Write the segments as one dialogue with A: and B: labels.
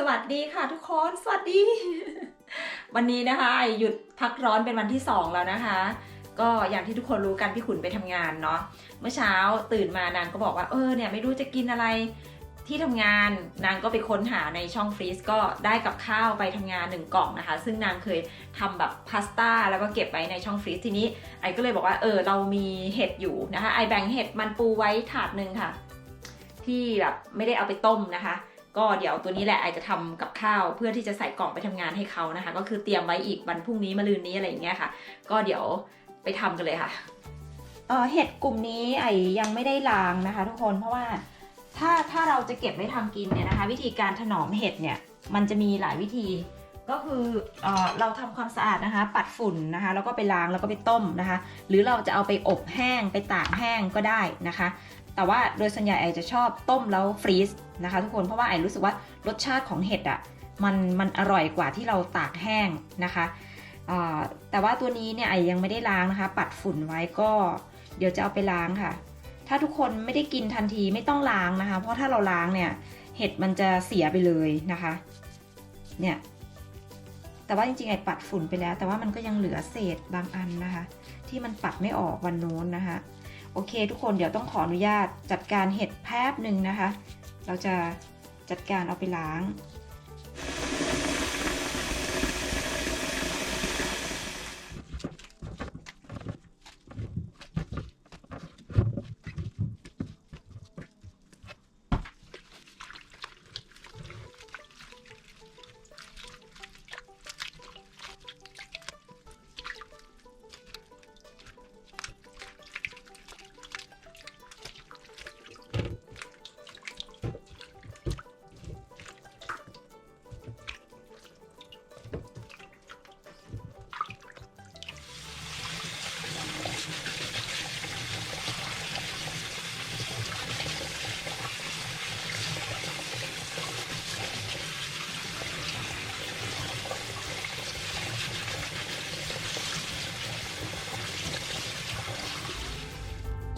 A: สวัสดีค่ะทุกคน สวัสดี วันนี้นะคะไอหยุดพักร้อนเป็นวันที่ 2 แล้วนะคะ ก็อย่างที่ทุกคนรู้กันพี่ขุนไปทำงานเนาะเมื่อเช้าตื่นมานางก็บอกว่าเออเนี่ยไม่รู้จะกินอะไรที่ทำงานนางก็ไปค้นหาในช่องฟรีซก็ได้กับข้าวไปทำงานหนึ่งกล่องนะคะ ซึ่งนางเคยทำแบบพาสต้าแล้วก็เก็บไว้ในช่องฟรีซทีนี้ไอก็เลยบอกว่าเออเรามีเห็ดอยู่นะคะไอแบ่งเห็ดมันปูไว้ถาดหนึ่งค่ะ ที่แบบไม่ได้เอาไปต้มนะคะ ก็เดี๋ยวตัวนี้แหละไอจะทำกับข้าวเพื่อที่จะใส่กล่องไปทำงานให้เขานะคะ ก็คือเตรียมไว้อีกวันพรุ่งนี้มะรืนนี้อะไรอย่างเงี้ยค่ะ ก็เดี๋ยวไปทำกันเลยค่ะเห็ดกลุ่มนี้ไอยังไม่ได้ล้างนะคะ ทุกคนเพราะว่าถ้าถ้าเราจะเก็บไว้ทำกินเนี่ยนะคะ วิธีการถนอมเห็ดเนี่ยมันจะมีหลายวิธีก็คือเออเราทำความสะอาดนะคะ ปัดฝุ่นนะคะ แล้วก็ไปล้างแล้วก็ไปต้มนะคะ หรือเราจะเอาไปอบแห้งไปตากแห้งก็ได้นะคะ แต่ว่าโดยส่วนใหญ่ไอจะชอบต้มแล้วฟรีซนะคะทุกคนเพราะว่าไอรู้สึกว่ารสชาติของเห็ดอะ่ะมันมันอร่อยกว่าที่เราตากแห้งนะคะแต่ว่าตัวนี้เนี่ยไอยังไม่ได้ล้างนะคะ ปัดฝุ่นไว้ก็เดี๋ยวจะเอาไปล้างค่ะ ถ้าทุกคนไม่ได้กินทันทีไม่ต้องล้างนะคะ เพราะถ้าเราล้างเนี่ยเห็ดมันจะเสียไปเลยนะคะเนี่ยแต่ว่าจริงๆไอปัดฝุ่นไปแล้ว แต่ว่ามันก็ยังเหลือเศษบางอันนะคะ ที่มันปัดไม่ออกวันโน้นนะคะ อเค ทุกคนเดี๋ยวต้องขออนุญาตจัดการเห็ดแป๊บหนึ่งนะคะ เราจะจัดการเอาไปล้าง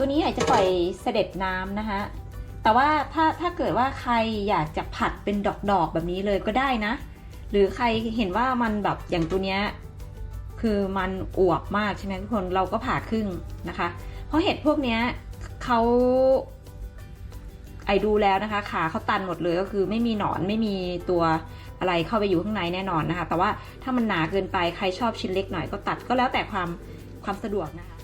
A: ตัวนี้อาจจะปล่อยเสด็จน้ำนะคะแต่ว่าถ้าถ้าเกิดว่าใครอยากจะผัดเป็นดอกๆแบบนี้เลยก็ได้นะ หรือใครเห็นว่ามันแบบอย่างตัวเนี้ยคือมันอวบมากใช่ไหมทุกคนเราก็ผ่าครึ่งนะคะ เพราะเห็ดพวกเนี้ยเขาไอดูแล้วนะคะ ขาเขาตันหมดเลยก็คือไม่มีหนอนไม่มีตัวอะไรเข้าไปอยู่ข้างในแน่นอนนะคะ แต่ว่าถ้ามันหนาเกินไปใครชอบชิ้นเล็กหน่อยก็ตัดก็แล้วแต่ความความสะดวกนะคะ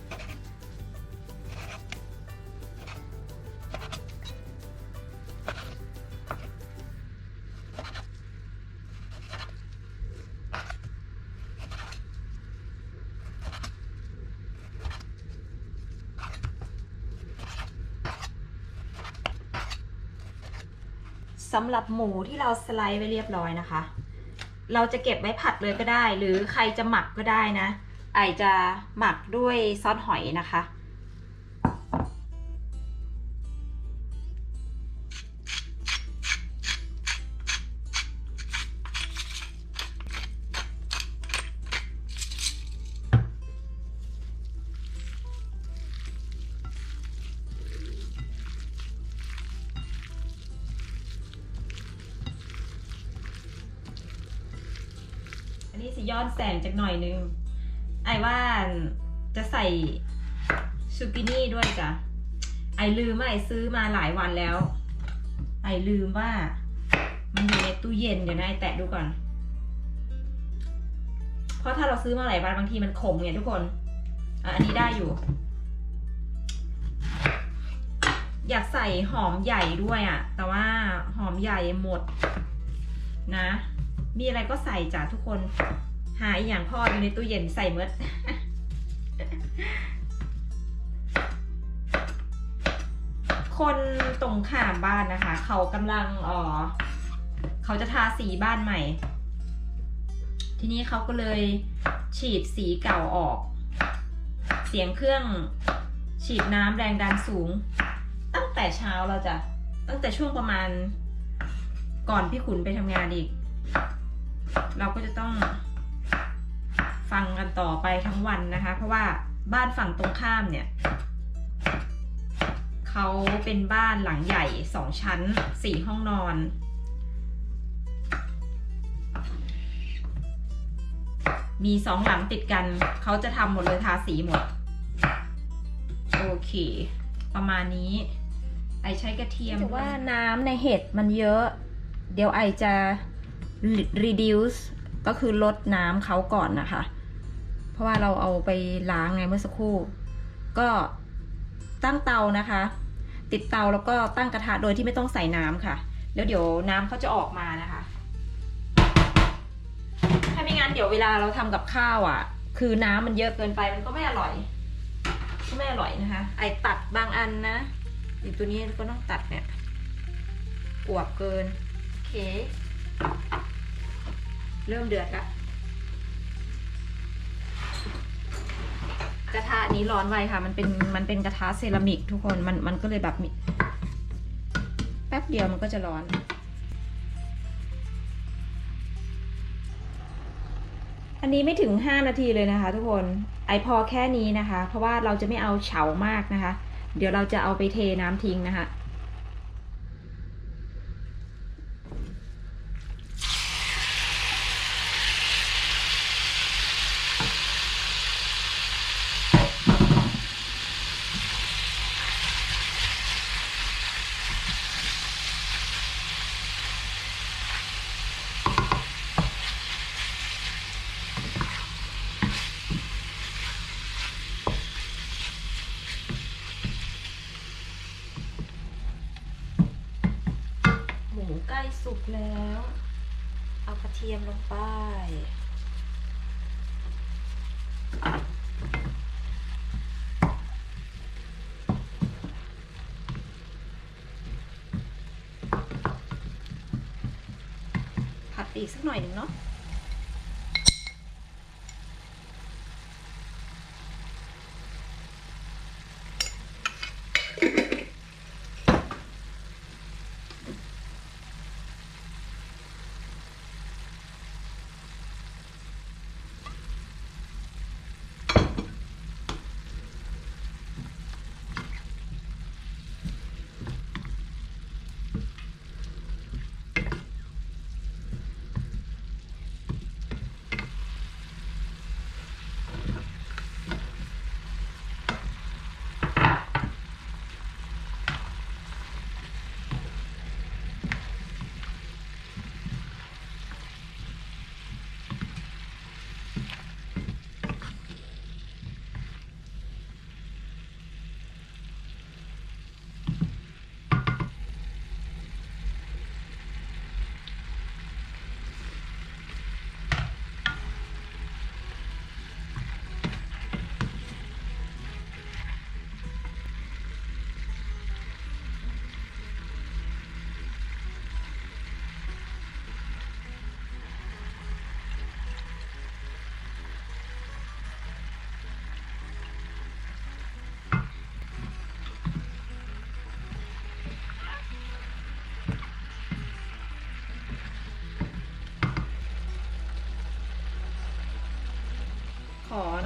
A: สำหรับหมูที่เราสไลด์ไว้เรียบร้อยนะคะ เราจะเก็บไว้ผัดเลยก็ได้ หรือใครจะหมักก็ได้นะไอจะหมักด้วยซอสหอยนะคะ อันนี้อนแสงจากหน่อยนึง ไอ้ว่าจะใส่ซูกินี่ด้วยจ้ะ ไอลืมว่าไอซื้อมาหลายวันแล้ว ไอลืมว่า มันอยู่ในตู้เย็นเดี๋ยวนะไอแตะดูก่อน เพราะถ้าเราซื้อมาหลายวันบางทีมันขมไงทุกคน อันนี้ได้อยู่ อยากใส่หอมใหญ่ด้วยอะ่ะ แต่ว่าหอมใหญ่หมดนะ มีอะไรก็ใส่จ้ะทุกคน หายอย่างพ่ออยู่ในตู้เย็นใส่เมดคนตรงข้ามบ้านนะคะ เขากำลังเออเขาจะทาสีบ้านใหม่ ทีนี้เขาก็เลยฉีดสีเก่าออก เสียงเครื่องฉีดน้ำแรงดันสูง ตั้งแต่เช้าเราจะตั้งแต่ช่วงประมาณก่อนพี่ขุนไปทำงานอีก เราก็จะต้อง ฟังกันต่อไปทั้งวันนะคะ เพราะว่าบ้านฝั่งตรงข้ามเนี่ยเขาเป็นบ้านหลังใหญ่สองชั้นสี่ห้องนอน มีสองหลังติดกัน เขาจะทำหมดเลยทาสีหมด โอเค ประมาณนี้ ไอใช้กระเทียมแต่ว่าน้ำในเห็ดมันเยอะ เดี๋ยวไอจะ reduce ก็คือลดน้ำเขาก่อนนะคะ เพราะว่าเราเอาไปล้างไงเมื่อสักครู่ ก็ตั้งเตานะคะ ติดเตาแล้วก็ตั้งกระทะโดยที่ไม่ต้องใส่น้ำค่ะ แล้วเดี๋ยวน้ำเขาจะออกมานะคะ ถ้าไม่งั้นเดี๋ยวเวลาเราทำกับข้าวอะ คือน้ำมันเยอะเกินไปมันก็ไม่อร่อยก็ไม่อร่อยนะคะ ไอตัดบางอันนะอย่างตัวนี้ก็ต้องตัดเนี่ยอวบเกิน โอเค เริ่มเดือดละ กระทะนี้ร้อนไวค่ะ มันเป็นมันเป็นกระทะเซรามิกทุกคนมันมันก็เลยแบบแป๊บเดียวมันก็จะร้อน อันนี้ไม่ถึง 5 นาทีเลยนะคะ ทุกคนไอพอแค่นี้นะคะ เพราะว่าเราจะไม่เอาเฉามากนะคะ เดี๋ยวเราจะเอาไปเทน้ำทิ้งนะคะ แล้ว เอากระเทียมลงไป ผัดไปอีกสักหน่อยหนึ่งเนาะ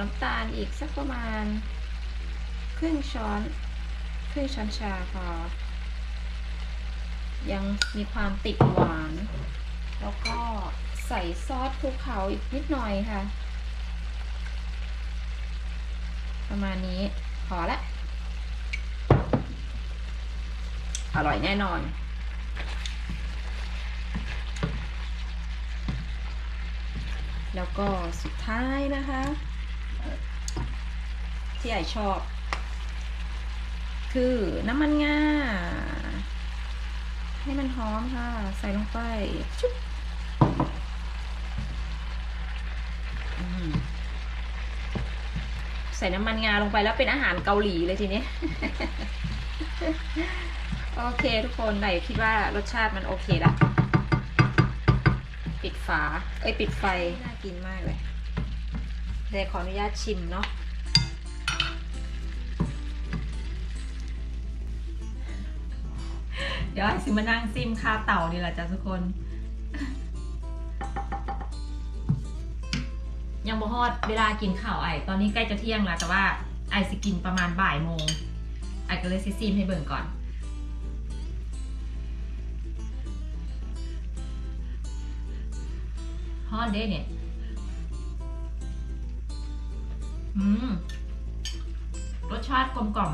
A: น้ำตาลอีกสักประมาณ ครึ่งช้อน ครึ่งช้อนชาพอ ยังมีความติดหวาน แล้วก็ใส่ซอสภูเขาอีกนิดหน่อยค่ะ ประมาณนี้พอละ อร่อยแน่นอนแล้วก็สุดท้ายนะคะ ที่ไอชอบ คือน้ำมันงาให้มันหอมค่ะ ใส่ลงไปชุบอืมใส่น้ำมันงาลงไปแล้วเป็นอาหารเกาหลีเลยทีนี้ โอเคทุกคนไหนคิดว่ารสชาติมันโอเคละปิดฝา เอ้ย ปิดไฟ น่ากินมากเลยเดี๋ยวขออนุญาตชิมเนาะ เดี๋ยวให้ซิมานั่งซิมคาเต่านี่แหละจ้ะทุกคน ยังบ่ฮอดเวลากินข้าวไอตอนนี้ใกล้จะเที่ยงแล้วแต่ว่าไอสิกินประมาณบ่ายโมงไอก็เลยซิซิมให้เบิ่งก่อนฮอดเด้เนี่ยอืมรสชาติกลมกล่อม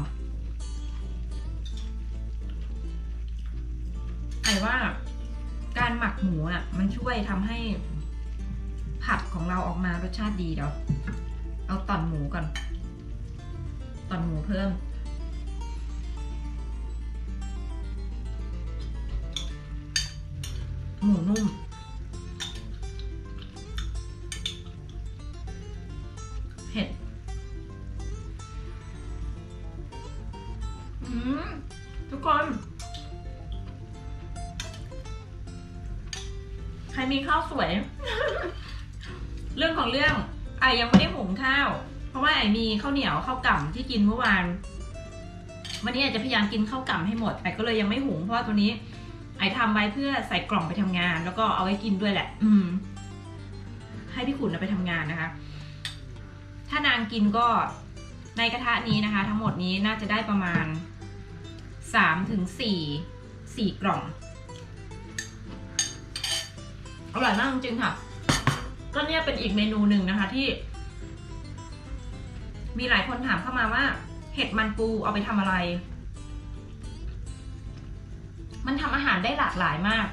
A: ไอ้ว่าการหมักหมูอะ มันช่วยทำให้ผัดของเราออกมารสชาติดีเดี๋ยวเอาตอนหมูก่อนตอนหมูเพิ่ม หมูนุ่ม รมีข้าวสวย เรื่องของเรื่องไอยังไม่ได้หุงข้าว เพราะว่าไอมีข้าวเหนียวข้าวกล่ำที่กินเมื่อวาน วันนี้ไอจะพยายามกินข้าวกล่ำให้หมดไอก็เลยยังไม่หุงเพราะว่าตัวนี้ ไอทำไว้เพื่อใส่กล่องไปทำงาน แล้วก็เอาไว้กินด้วยแหละ อืม ให้พี่ขุนเอาไปทำงานนะคะ ถ้านางกินก็ในกระทะนี้นะคะ ทั้งหมดนี้น่าจะได้ประมาณสามถึงสี่สี่กล่อง อร่อยมากจริงๆค่ะ ก็เนี่ยเป็นอีกเมนูหนึ่งนะคะที่ มีหลายคนถามเข้ามาว่า เห็ดมันปูเอาไปทำอะไร มันทำอาหารได้หลากหลายมาก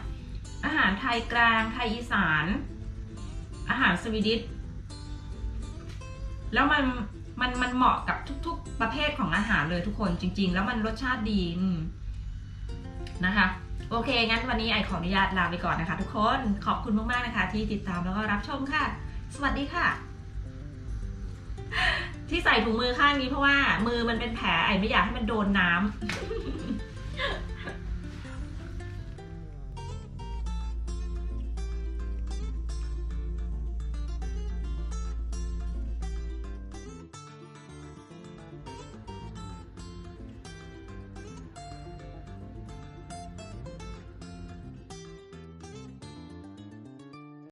A: อาหารไทยกลาง ไทยอีสาน อาหารสวีดิชแล้วมันมันมันเหมาะกับทุก ๆ ประเภทของอาหารเลยทุกคนจริง ๆ แล้วมันรสชาติดีนะคะ โอเค งั้นวันนี้ไอขออนุญาตลาไปก่อนนะคะ ทุกคนขอบคุณมากๆนะคะ ที่ติดตามแล้วก็รับชมค่ะ สวัสดีค่ะ ที่ใส่ถุงมือข้างนี้เพราะว่า มือมันเป็นแผลไอไม่อยากให้มันโดนน้ำ